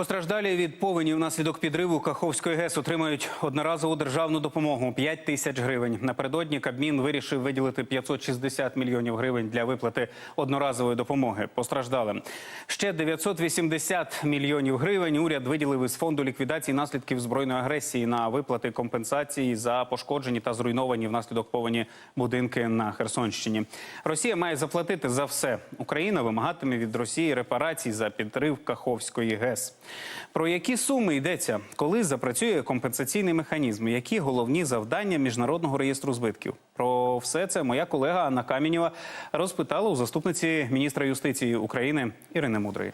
Постраждалі від повені внаслідок підриву Каховської ГЕС отримають одноразову державну допомогу 5 тисяч гривень. Напередодні Кабмін вирішив виділити 560 мільйонів гривень для виплати одноразової допомоги постраждалим. Ще 980 мільйонів гривень уряд виділив із фонду ліквідації наслідків збройної агресії на виплати компенсації за пошкоджені та зруйновані внаслідок повені будинки на Херсонщині. Росія має заплатити за все. Україна вимагатиме від Росії репарацій за підрив Каховської ГЕС. Про які суми йдеться, коли запрацює компенсаційний механізм? Які головні завдання міжнародного реєстру збитків? Про все це моя колега Анна Камінєва розпитала у заступниці міністра юстиції України Ірини Мудрої.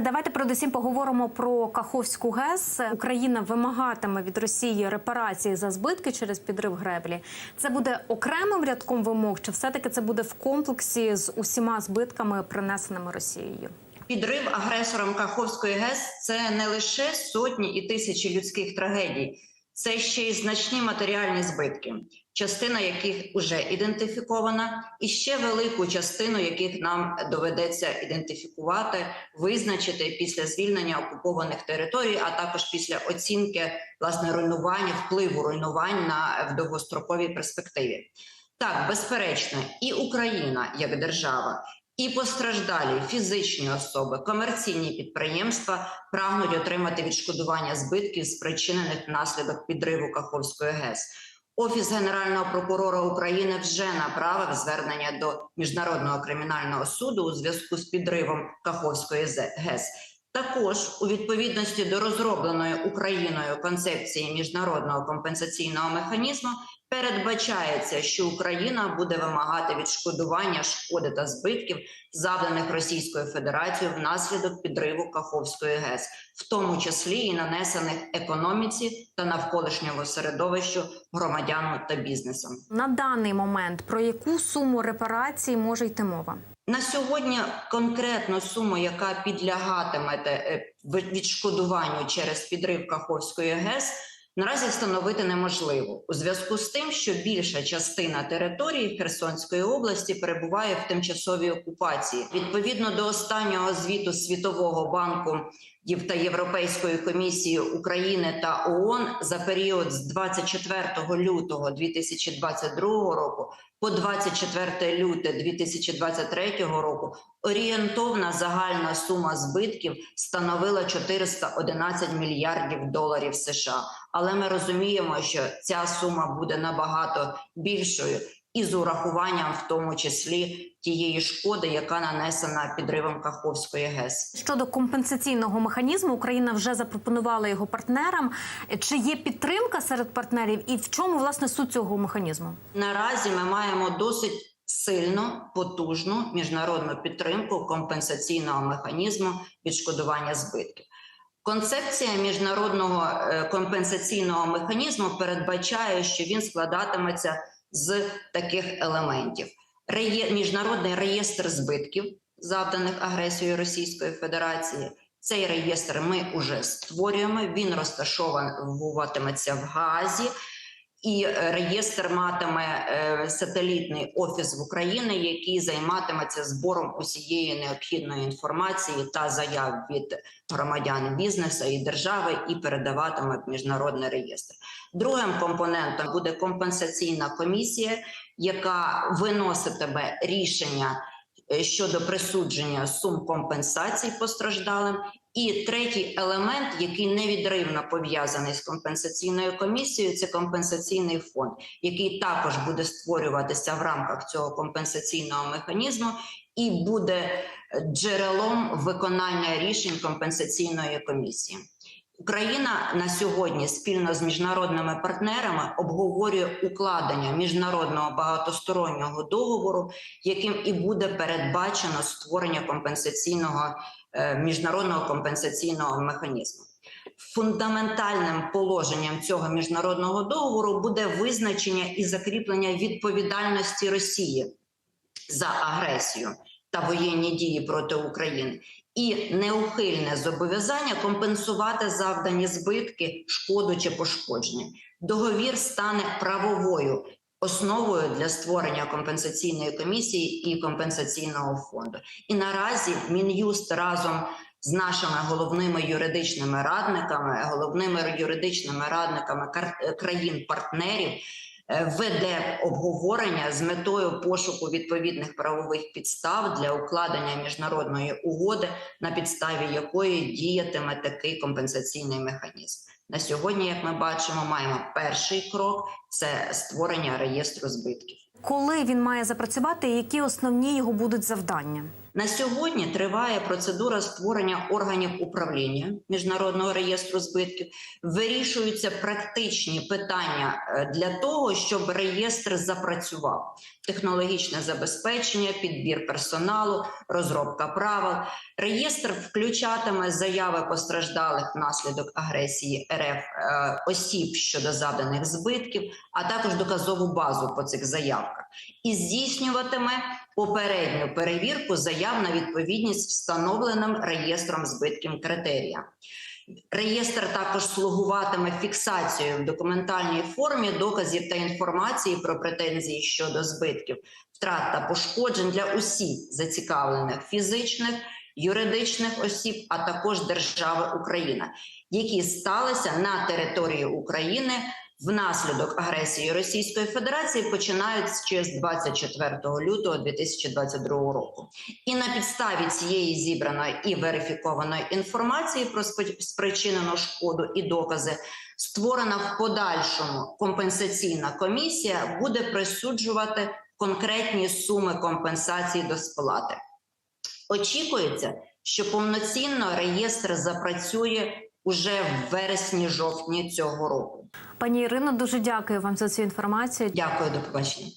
Давайте передусім поговоримо про Каховську ГЕС. Україна вимагатиме від Росії репарації за збитки через підрив греблі. Це буде окремим рядком вимог, чи все-таки це буде в комплексі з усіма збитками, принесеними Росією? Підрив агресором Каховської ГЕС це не лише сотні і тисячі людських трагедій, це ще й значні матеріальні збитки, частина яких вже ідентифікована, і ще велику частину яких нам доведеться ідентифікувати, визначити після звільнення окупованих територій, а також після оцінки власне руйнування, впливу руйнувань на в довгостроковій перспективі. Так, безперечно, і Україна як держава, і постраждалі фізичні особи, комерційні підприємства прагнуть отримати відшкодування збитків, спричинених внаслідок підриву Каховської ГЕС. Офіс Генерального прокурора України вже направив звернення до міжнародного кримінального суду у зв'язку з підривом Каховської ГЕС. Також у відповідності до розробленої Україною концепції міжнародного компенсаційного механізму передбачається, що Україна буде вимагати відшкодування шкоди та збитків, завданих Російською Федерацією внаслідок підриву Каховської ГЕС, в тому числі і нанесених економіці та навколишньому середовищу громадянам та бізнесам. На даний момент про яку суму репарацій може йти мова? На сьогодні конкретну суму, яка підлягатиме е, відшкодуванню через підрив Каховської ГЕС, наразі встановити неможливо у зв'язку з тим, що більша частина території Херсонської області перебуває в тимчасовій окупації. Відповідно до останнього звіту Світового банку та Європейської комісії України та ООН за період з 24 лютого 2022 року по 24 люте 2023 року орієнтовна загальна сума збитків становила 411 мільярдів доларів США. Але ми розуміємо, що ця сума буде набагато більшою. І з урахуванням, в тому числі тієї шкоди, яка нанесена підривом Каховської ГЕС, щодо компенсаційного механізму, Україна вже запропонувала його партнерам. Чи є підтримка серед партнерів, і в чому власне суть цього механізму? Наразі ми маємо досить сильну потужну міжнародну підтримку компенсаційного механізму відшкодування збитків. Концепція міжнародного компенсаційного механізму передбачає, що він складатиметься з таких елементів: Реє... міжнародний реєстр збитків, завданих агресією Російської Федерації. Цей реєстр ми вже створюємо. Він розташовуватиметься в Газі, і реєстр матиме е, сателітний офіс в Україні, який займатиметься збором усієї необхідної інформації та заяв від громадян бізнесу і держави, і передаватиме в міжнародний реєстр. Другим компонентом буде компенсаційна комісія, яка виноситиме рішення щодо присудження сум компенсацій постраждалим. І третій елемент, який невідривно пов'язаний з компенсаційною комісією, це компенсаційний фонд, який також буде створюватися в рамках цього компенсаційного механізму і буде джерелом виконання рішень компенсаційної комісії. Україна на сьогодні спільно з міжнародними партнерами обговорює укладення міжнародного багатостороннього договору, яким і буде передбачено створення компенсаційного міжнародного компенсаційного механізму. Фундаментальним положенням цього міжнародного договору буде визначення і закріплення відповідальності Росії за агресію та воєнні дії проти України і неухильне зобов'язання компенсувати завдані збитки, шкоду чи пошкодження. Договір стане правовою основою для створення компенсаційної комісії і компенсаційного фонду. І наразі мін'юст разом з нашими головними юридичними радниками, головними юридичними радниками кар- країн-партнерів. Е, Веде обговорення з метою пошуку відповідних правових підстав для укладення міжнародної угоди, на підставі якої діятиме такий компенсаційний механізм. На сьогодні, як ми бачимо, маємо перший крок це створення реєстру збитків. Коли він має запрацювати, які основні його будуть завдання? На сьогодні триває процедура створення органів управління міжнародного реєстру збитків. Вирішуються практичні питання е, для того, щоб реєстр запрацював: технологічне забезпечення, підбір персоналу, розробка правил. Реєстр включатиме заяви постраждалих внаслідок агресії РФ е, осіб щодо завданих збитків, а також доказову базу по цих заявках, і здійснюватиме попередню перевірку заяв на відповідність встановленим реєстром збитків критеріям. Реєстр також слугуватиме фіксацією в документальній формі доказів та інформації про претензії щодо збитків, втрат та пошкоджень для усіх зацікавлених фізичних, юридичних осіб, а також держави Україна, які сталися на території України внаслідок агресії Російської Федерації, починаючи з 24 лютого 2022 року. І на підставі цієї зібраної і верифікованої інформації про спри- спричинену шкоду і докази створена в подальшому компенсаційна комісія буде присуджувати конкретні суми компенсації до сплати. Очікується, що повноцінно реєстр запрацює уже в вересні-жовтні цього року. Пані Ірино, дуже дякую вам за цю інформацію. Дякую, до побачення.